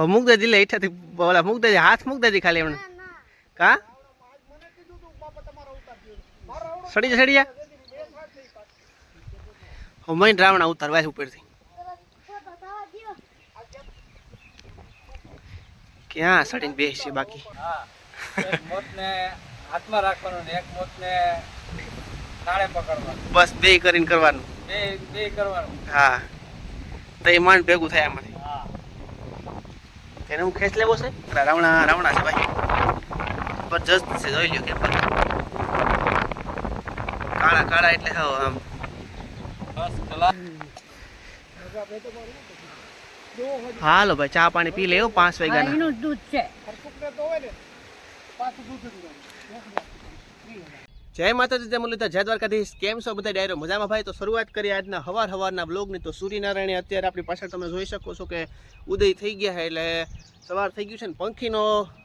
હવે મૂક દેજે લે એઠાથી ઓલા મૂક દેજે હાથ મૂક દેજે ખાલી એમને કા? સડી જા સડી જા. રાવણ રાવણા ઉતારવા ઉપરથી. ક્યાં સડીને બે છે બાકી? હાથમાં રાખવાનું ને એક મોતને નાળે પકડવાનું બસ બે કરીને કરવાનું. બે બે કરવાનું. હા. તો એ માંડ ભેગું થાય આમાંથી. એને હું ખેંચ લેવો છે? રાવણા રાવણા છે ભાઈ. જબરજસ્ત છે જોઈ લ્યો કેમ કાળા કાળા એટલે હા આમ. બસ હાલો ભાઈ ચા પાણી પી લેવો પાંચ વાગ્યાના. એનું જ દૂધ છે. જય માતાજી, જય મુરલીધર, જય દ્વારકાધીશ. કેમ છો બધા ડાયરો? મજામાં ભાઈ? તો શરૂઆત કરીએ આજના હવાર હવારના બ્લોગની તો સૂર્યનારાયણ અત્યારે આપણી પાછળ તમે જોઈ શકો છો કે ઉદય થઈ ગયા છે એટલે સવાર થઈ ગયું છે ને પંખીનો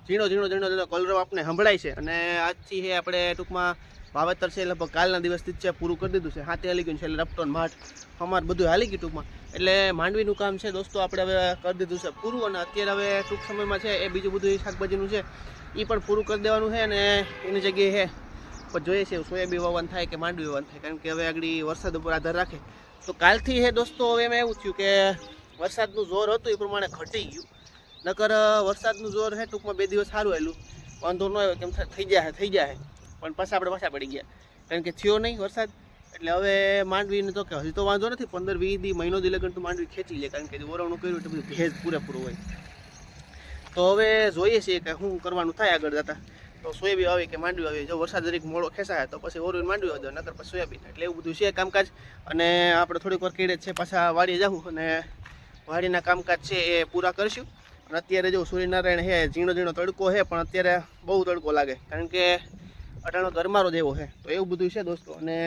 ઝીણો ઝીણો ઝીણો ઝીણો કલરવ આપણે સંભળાય છે. અને આજથી એ આપણે ટૂંકમાં વાવેતર છે, લગભગ કાલના દિવસથી જ છે, પૂરું કરી દીધું છે. હાથે હાલી ગયું છે એટલે રપટોન માઠ અમાર બધું હાલી ગયું ટૂંકમાં. એટલે માંડવીનું કામ છે દોસ્તો, આપણે હવે કરી દીધું છે પૂરું. અને અત્યારે હવે ટૂંક સમયમાં છે એ બીજું બધું શાકભાજીનું છે એ પણ પૂરું કરી દેવાનું છે અને એની જગ્યાએ છે પણ જોઈએ છે સોયાબીન વાવન થાય કે માંડવી વાવવાનું થાય? કારણ કે હવે આગળ વરસાદ ઉપર આધાર રાખે. તો કાલથી હે દોસ્તો, હવે એમાં એવું થયું કે વરસાદનું જોર હતું, એ પ્રમાણે ઘટી ગયું. નકર વરસાદનું જોર હે, ટૂંકમાં બે દિવસ સારું આવેલું વાંધો ન આવ્યો કેમ થઈ જાય થઈ જાય. પણ પાછા આપણે પાછા પડી ગયા. કારણ કે થયો નહીં વરસાદ, એટલે હવે માંડવીને તો કે હજી તો વાંધો નથી, પંદર વીસ દી મહિનો દી લગન તો માંડવી ખેંચી લે, કારણ કે ઓરવણું કર્યું એટલે બધું ભેજ પૂરેપૂરું હોય. તો હવે જોઈએ છીએ કે શું કરવાનું થાય આગળ જતા તો સોયાબીન આવી કે માંડવી આવી, જો વરસાદ જરીક મોડો ખેંચાય તો પછી ઓરવીન માંડવી આવે નકર પછી સોયાબીન એટલે એવું બધું છે કામકાજ. અને આપણે થોડીક વાર કીડે છે પાછા વાડીએ જવું અને વાડીના કામકાજ છે એ પૂરા કરશું. અને અત્યારે જો સૂર્યનારાયણ છે, ઝીણો ઝીણો તડકો છે, પણ અત્યારે બહુ તડકો લાગે. કારણ કે અટાણો ગરમારો જેવો છે. તો એવું બધું છે દોસ્તો. અને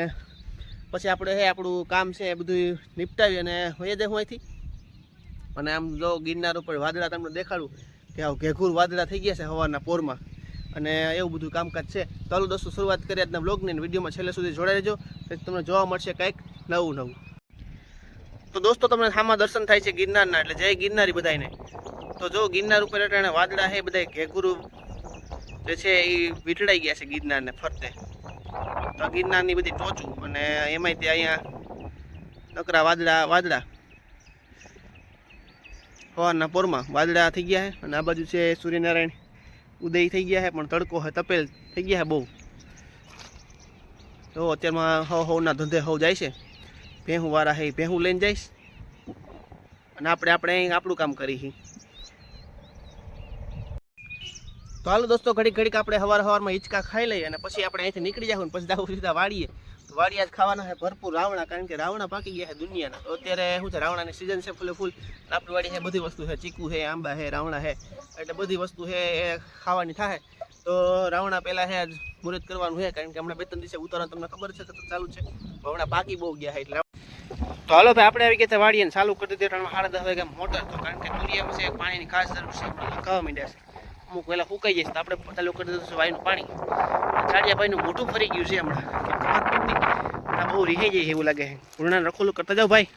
પછી આપણે હે આપણું કામ છે એ બધું નિપટાવી અને હોઈએ દે અહીંથી. અને આમ જો ગિરનાર ઉપર વાદળા તમને દેખાડું, કે આવું ઘેઘુર વાદળા થઈ ગયા છે હવાના પોરમાં. અને એવું બધું કામકાજ છે. ચાલો દોસ્તો, શરૂઆત કરીએ આજના બ્લોગની વિડીયોમાં. છેલ્લે સુધી જોડાઈ રહેજો. તમને જોવા મળશે કંઈક નવું નવું. તો દોસ્તો, તમને સામા દર્શન થાય છે ગિરનારના, એટલે જય ગિરનારી બધાને તો જો ગિરનાર ઉપર અટાણે વાદળા છે બધા ઘેઘુરુ જે છે એ વીંટળાઈ ગયા છે ગિરનારને ફરતે. તો ગિરનારની બધી ટોચું અને એમાંય તે અહીંયા નકરા વાદળા વાદળા. હવાના પોરમાં વાદળા થઈ ગયા છે અને આ બાજુ છે સૂર્યનારાયણ. ઉદય થઈ ગયા છે, પણ તડકો છે, તપેલ થઈ ગયા છે બહુ. તો અત્યારમાં હવ હવના ધંધે હવ જાય છે. ભેહું વાળા હે, ભેહું લઈને જઈશ. અને આપણે આપણે અહીં આપણું કામ કરી તો હાલો દોસ્તો, ઘડીક ઘડીક આપણે હવાર હવારમાં હિંચકા ખાઈ લઈએ અને પછી આપણે અહીંથી નીકળી જાવ પછી જવું સીધા વાડીએ તો જ ખાવાના છે ભરપૂર રાવણા, કારણ કે રાવણા પાકી ગયા છે દુનિયાના. તો અત્યારે શું છે, રાવણાની સિઝન છે, ફૂલે ફૂલ. આપણી વાડી છે, બધી વસ્તુ છે, ચીકુ છે, આંબા છે, રાવણા છે. એટલે બધી વસ્તુ છે, એ ખાવાની થાય. તો રાવણા પહેલાં છે, આજ મુહૂર્ત કરવાનું છે, કારણ કે હમણાં બે ત્રણ દિવસે ઉતારવાનું તમને ખબર છે તો ચાલુ છે. હમણાં પાકી બહુ ગયા છે, એટલે તો હાલો ભાઈ, આપણે આવી ગયા વાડીએ ચાલુ કરી દીધી, એટલે સાડા દસ વાગે મોટર તો કારણ કે દુનિયામાં છે, પાણીની ખાસ જરૂર છે લખાવા માંડ્યા છે. અમુક વહેલા સુકાઈ જશે, તો આપણે ચાલુ કરી દીધું છે, વાયનું પાણી. ચાડિયાભાઈનું મોઢું ફરી ગયું છે હમણાં. આ બહુ રીહાઈ જાય એવું લાગે છે. પૂર્ણાને રખોલું કરતા જાઓ ભાઈ.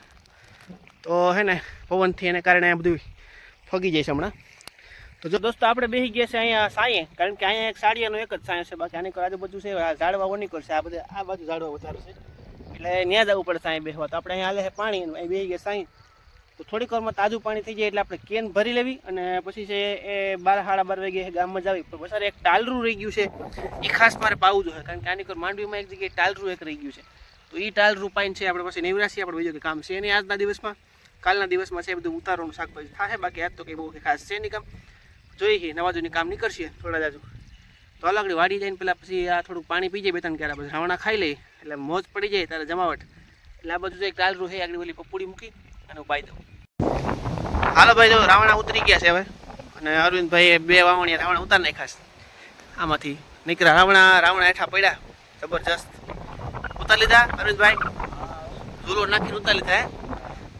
તો હે ને, પવનથી એને કારણે બધું ફગી જાય છે હમણાં. તો જો દોસ્તો, આપણે બેસી ગયા છે અહીંયા સાંયે કારણ કે અહીંયા એક સાડિયાનો એક જ સાંય છે, બાકી આની આજુબાજુ છે ઝાડવા ઓની કરશે આ બધા આ બાજુ ઝાડવા વધારે છે. એટલે ત્યાં જવું પડે સાંય બેસવા. તો આપણે અહીંયા હાલે છે પાણી અહીં બેસી ગયા સાંય તો થોડીક વારમાં તાજું પાણી થઈ જાય એટલે આપણે કેન ભરી લેવી અને પછી છે એ બાર સાડા બાર વાગે ગામમાં જાવી પણ વસારે એક ટાલરું રહી ગયું છે. એ ખાસ મારે પાવું જોઈએ, કારણ કે આની કોઈ માંડવીમાં એક જગ્યાએ ટાલરું એક રહી ગયું છે. તો એ ટાલરું પાઈને છે આપણે પછી નેવરાશી આપણે બીજું કે કામ છે નહીં આજના દિવસમાં. કાલના દિવસમાં છે બધું ઉતારવાનું શાકભાજી થશે બાકી આજ તો કંઈ બહુ ખાસ છે નહીં કામ. જોઈએ નવાજોની કામ નીકળશે થોડા જાજુ. તો અલગડી વાડી જઈને પેલા પછી આ થોડુંક પાણી પી જાય, બે ત્રણ ક્યારે પછી રાવણા ખાઈ લઈએ એટલે મોજ પડી જાય, તારે જમાવટ. એટલે આ બધું જે એક ટાલરું છે, આગળ ઓલી પપુડી મૂકી. અને ઉપાઈ દઉં. હાલો ભાઈ, જો રાવણા ઉતરી ગયા છે હવે. અને અરવિંદભાઈ બે વાવણીયા રાવણા ઉતાર નાખ્યા છે. આમાંથી નીકળ્યા. રાવણા રાવણા હેઠા પડ્યા. જબરજસ્ત. ઉતાર લીધા, અરવિંદભાઈ? ઝૂલો નાખીને ઉતાર લીધા, હે?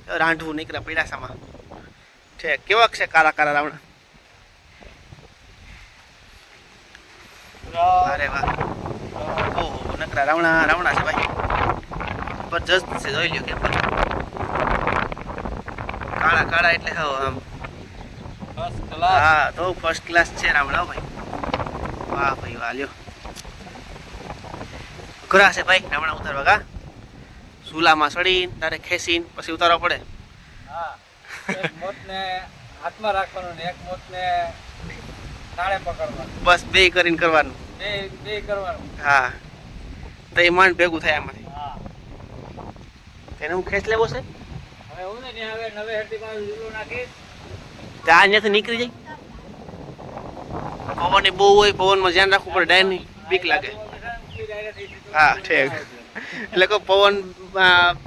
રાંઢવું નીકળ્યા પડ્યા સામાં છે, કેવા છે કારા કારા રાવણા? અરે વાહ. ઓહો, નકરા રાવણા રાવણા છે ભાઈ. જબરજસ્ત છે, જોઈ લ્યો કેમ કાળા કાળા એટલે હો આમ. હા તો ફર્સ્ટ ક્લાસ છે રામડાઓ ભાઈ. વાહ ભાઈ વાહ લ્યો. ઘરા છે ભાઈ રામડા ઉતારવા કા? સુલામાં સડીને તારે ખેંચીને પછી ઉતારવા પડે. હા. મોતને હાથમાં રાખવાનું ને એક મોતને તાળે પકડવાનું. બસ બે કરીને કરવાનું. બે બે કરવાનું. હા. તો એ માંડ ભેગું થાય આમાંથી. હા. તેને હું ખેંચ લેવો છે? ત્યાં અહીંયાથી નીકળી જાય. પવન બહુ હોય પવનમાં ધ્યાન રાખવું પડે ડાયરની બીક લાગે. હા, ઠીક. એટલે કહો પવન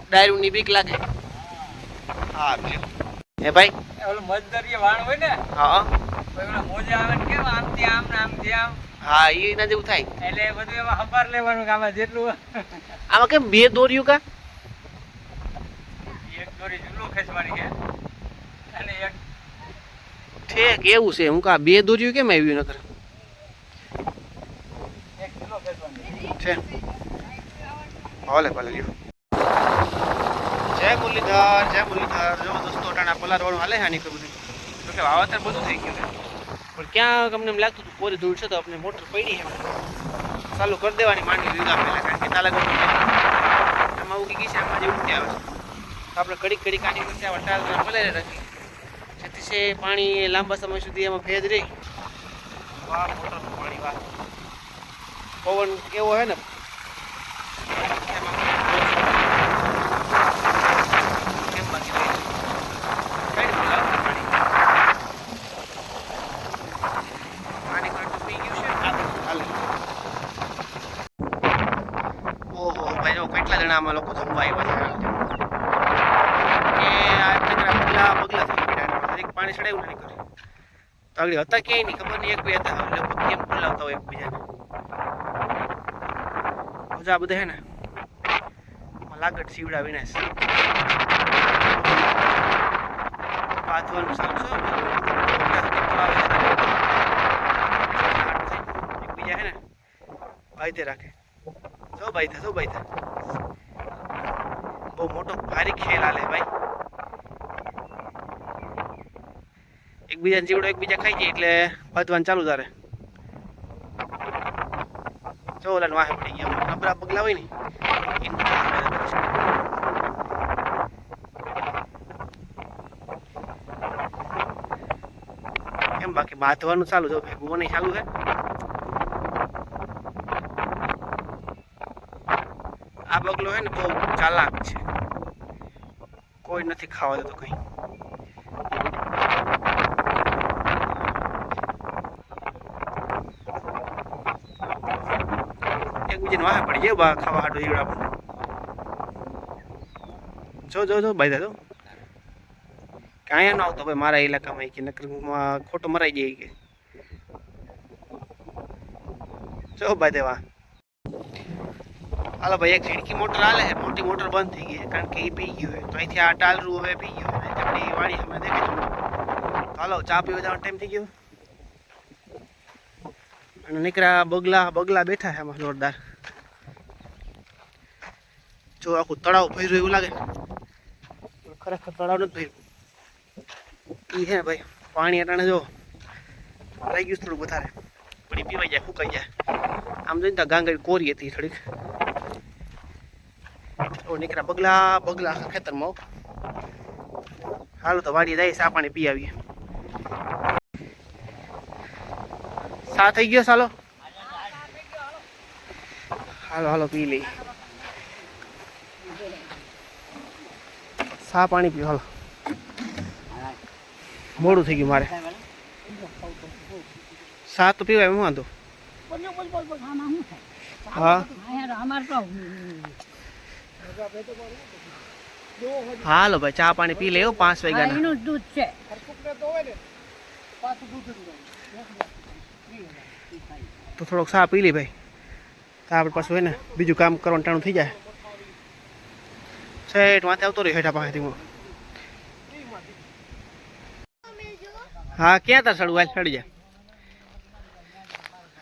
ડાયરું ની બીક લાગે. હા. હે ભાઈ? ઓલું મજદરીય વાણ હોય ને હા. મોજા આવે ને કેમ આમથી આમ ને આમ હા એ ના જેવું થાય. એટલે બધું એમાં હપાર લેવાનું કે આમાં જેટલું. આમાં કેમ બે દોર્યું કા? દોરી ખેંચવાની છે. અને એક ઠેક એવું છે. હું કા બે દોર્યું કેમ આવ્યું નકર? એક ખેંચવાની છે. ભલે ભલે લ્યો. જય મુરલીધર જય મુરલીધર. જો દોસ્તો ટાણા પલાર વાળું હાલે હાની કરું તો કે વાવાતર બધું થઈ ગયું પણ ક્યાં અમને એમ લાગતું હતું કોરી ધૂળ છે તો આપણે મોટર પડી એમ ચાલુ કરી દેવાની માંડી લીધા પહેલા કારણ કે તાલા આમાં ઉગી ગઈ છે આમાં જે ઉઠી આવે છે. આપણે કડીક કડીક આની વચ્ચે ટાલ પલારે રાખી છે પાણી લાંબા સમય સુધી એમાં ભેજ રહે. વાહ મોટરનું પાણી, વાહ. પવન કેવો હોય ને કેમ બાકી રહી? કઈ રીતે લાવવાનું પાણી? પાણી કાઢતું પી ગયું છે? હાલે, હાલે. ઓહો ભાઈ જો કેટલા જણા આમાં લોકો જમવા આવ્યા છે કે આ ચકરા પગલા પગલા થઈ ગયા દરેક પાણી ચડાવ્યું નહીં કરે તો આગળ હતા ક્યાંય નહીં ખબર નહીં, એક બે હતા. લોકો કેમ બોલાવતા હોય એકબીજાને. મજા બધા હે ને? લાગટ સીવડા વિનાશ પાથવાનું સારું છે એકબીજા હે ને? ભાઈ રાખે. જો ભાઈ થા સૌ ભાઈ થા બહુ મોટો ભારી ખેલ આલે ભાઈ. એકબીજાને જીવડો એકબીજા ખાઈ જાય એટલે ભાતવાનું ચાલુ તારે જો ઓલા વાહે પડી ગયા નબરા પગલા હોય ને એમ બાકી બાંધવાનું ચાલુ જો ભેગું નહીં ચાલુ છે. આ બગલો હે ને બહુ ચાલાક છે. કોઈ નથી ખાવા દેતો કઈ. એકબીજાને આ પડી ગયો બા ખાવા હાટો ઈવડા પણ જો જો જો, ભાઈ દાદો કાંઈ ન આવતો ભાઈ મારા ઇલાકામાં કે, નકર ખોટો મરાઈ જાય કે. જો, ભાઈ દેવા. હાલો ભાઈ, એક ખીડકી મોટર હાલે છે. મોટી મોટર બંધ થઈ ગઈ કારણ કે એ પી ગયું હોય તો અહીંથી આ ટાલરું હવે પી ગયું હોય આપણી વાળી અમે દેખાય હાલો, ચા પીવા જવાનો ટાઈમ થઈ ગયો. અને નીકળ્યા બગલા બગલા બેઠા છે આમાં જોરદાર. જો આખું તળાવ ભર્યું એવું લાગે. ખરેખર તળાવ નથી ભર્યું. એ છે ભાઈ, પાણી અટાણે જો રહી ગયું થોડું વધારે. પણ એ પીવાઈ જાય ફૂંકાઈ જાય. આમ જોઈને તો ગાંગડી કોરી હતી થોડીક. નીકળ્યા બગલા બગલા ખેતરમાં. હાલો તો વાડી જાય સા પાણી પી આવીએ. સા થઈ ગયો ચાલો હાલો હાલો, પી લઈ સા પાણી પીઓ હાલો. મોડું થઈ ગયું મારે. સા તો પીવાય એમ વાંધો? હા. હાલો ભાઈ ચા પાણી પી લેવો પાંચ વાગ્યા એનું દૂધ છે. તો થોડોક ચા પી લે ભાઈ. તો આપણે પાછું હોય ને બીજું કામ કરવાનું ટાણું થઈ જાય. સેટ માથે આવતો રહ્યો હેઠા પાસેથી હું. હા, ક્યાં તાર સડું હાલ સડી જા.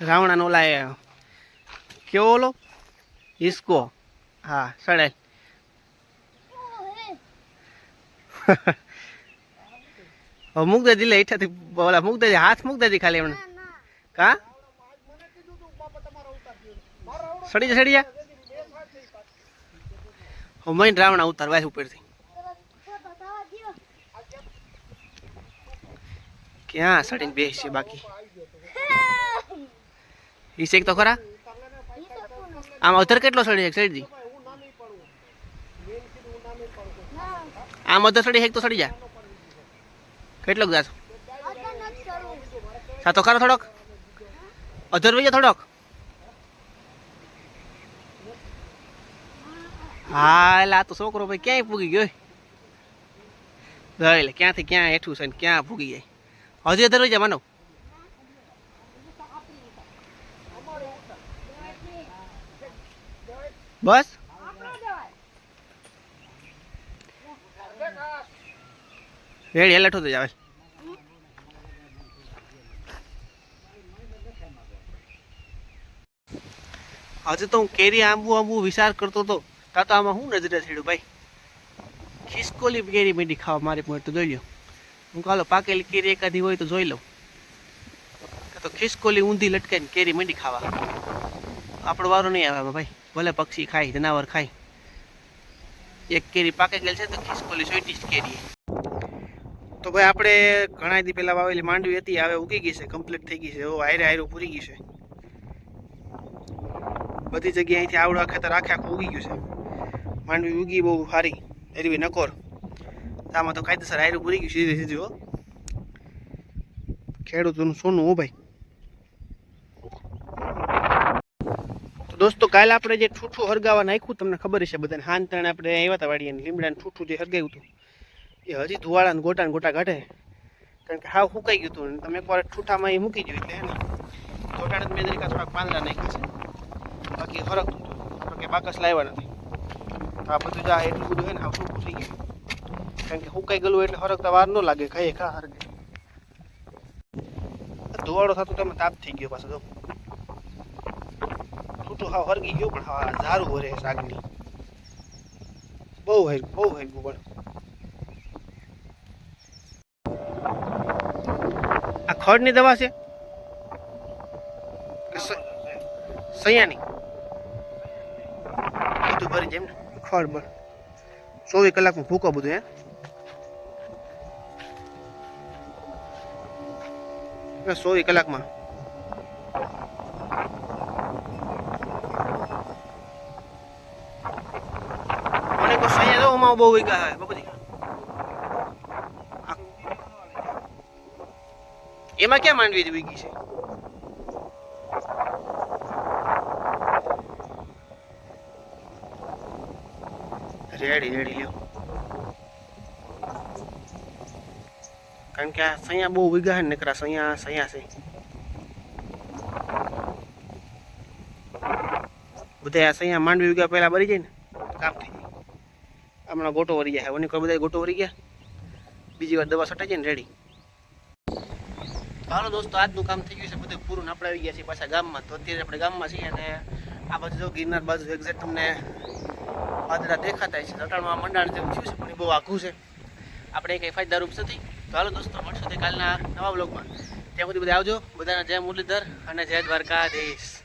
રાવણાનો ઓલા એ, કેવો ઓલો? ઈસકો. હા સડે મૂક દેજી લે હેઠાથી ઓલા મૂક દેજી હાથ મૂક દેજી ખાલી એમને કા? સડી જા સડી જા. હું રાવણ રાવણા ઉતાર વાય ઉપરથી. ક્યાં સડીને બેસ છે બાકી? ઈ શેક તો ખરા? આમ અધર કેટલો સડી એક સડી આમ અધર સડી એક તો સડી જા કેટલોક જાશો સાતો ખરો થોડોક? અધર વૈયા થોડોક? હા એટલે આ તો છોકરો ભાઈ ક્યાંય પૂગી ગયો એટલે ક્યાંથી ક્યાં હેઠું છે ને ક્યાં ભૂગી જાય? હજી અધર જાય માનો બસ? રેડી એલર્ટ તો જાવે હજી તો હું કેરી આંબુ આંબુ વિચાર કરતો હતો. તા તો આમાં શું નજરે થયું ભાઈ? ખિસકોલી કેરી મીડી ખાવા મારી પણ તો જોઈ લો હું કાલો પાકેલી કેરી એકાદી હોય તો જોઈ લઉં. તો ખિસકોલી ઊંધી લટકાઈને કેરી મીડી ખાવા. આપણો વારો નહીં આવે ભાઈ. ભલે પક્ષી ખાય, જનાવર ખાય. એક કેરી પાકે ગયેલ છે તો ખિસકોલી સોઈટી જ કેરી તો ભાઈ, આપણે ઘણા દી પહેલા વાવેલી માંડવી હતી, હવે ઉગી ગઈ છે કમ્પ્લીટ થઈ ગઈ છે. એવો આયરે આયરું પૂરી ગઈ છે. બધી જગ્યાએ અહીંથી આવડા ખેતર આખે આખું ઉગી ગયું છે. માંડવી ઉગી બહુ સારી, એરવી નકોર. આમાં તો કાયદેસર આયરું પૂરી ગયું, સીધી સીધી હો. ખેડૂતોનું સોનું હો ભાઈ. તો દોસ્તો, કાલે આપણે જે ઠૂઠું હરગાવા નાખ્યું, તમને ખબર છે બધાને. હાન ત્રણ આપણે આવ્યા હતા વાડીએ લીમડાને ઠૂઠું જે હરગાવ્યું હતું, એ હજી ધુવાળા ને ગોટા ને ગોટા કાઢે. કારણ કે હાવ સુકાઈ ગયું હતું તમે એકવાર ઠૂઠામાં એ મૂકી દીધું એટલે ને. મેં તરીકે થોડાક પાંદડા નાખ્યા છે. બાકી ફરક કે બાકસ લાવ્યા નથી. આ બધું જા એટલું બધું હોય ને હાવ સૂકું થઈ ગયું. કારણ કે સુકાઈ ગયેલું એટલે હરકતા વાર ન લાગે, ખાઈએ, ખા હરગે ધોવાડો થતો તમે તાપ થઈ ગયો પાછો છૂટું હાવ હરગી ગયું, પણ હા ઝારું ભરે શાકની બહુ હેર બહુ હેર પણ આ ખડની દવા છે? સૈયાની? બધું ભરી જેમ ને. ખડ બર ચોવીસ કલાકમાં ભૂકો બધું, હે? ચોવીસ કલાકમાં. મને કોઈ સૈયા તો ઉમાં બહુ વીઘા હે બધી. એમાં ક્યાં માંડવી વીગી છે? રેડી રેડી, લ્યો. કારણ કે આ સૈયા બહુ વીઘા છે ને નકરા સૈયા સૈયા છે. બધા આ સૈયા માંડવી વિગા પહેલા ભરી જાય ને કામ થઈ જાય. હમણાં ગોટો વરી જાય ઓની કોઈ બધા ગોટો વરી ગયા? બીજી વાર દવા છટાઈ જાય ને રેડી. હાલો દોસ્તો, આજનું કામ થઈ ગયું છે. બધું પૂરું આપણે આવી ગયા છીએ પાછા ગામમાં. તો અત્યારે આપણે ગામમાં છીએ અને આ બાજુ જો ગિરનાર બાજુ એક્ઝેક્ટ તમને વાદળા દેખાતા છે. રટાણમાં મંડાણ જેવું થયું છે, પણ બહુ આઘું છે. આપણે કંઈ ફાયદારૂપ નથી. તો હાલો દોસ્તો, મળશું તે કાલના નવા બ્લોગમાં ત્યાં સુધી બધા આવજો. બધાના જય મુરલીધર અને જય દ્વારકાધીશ.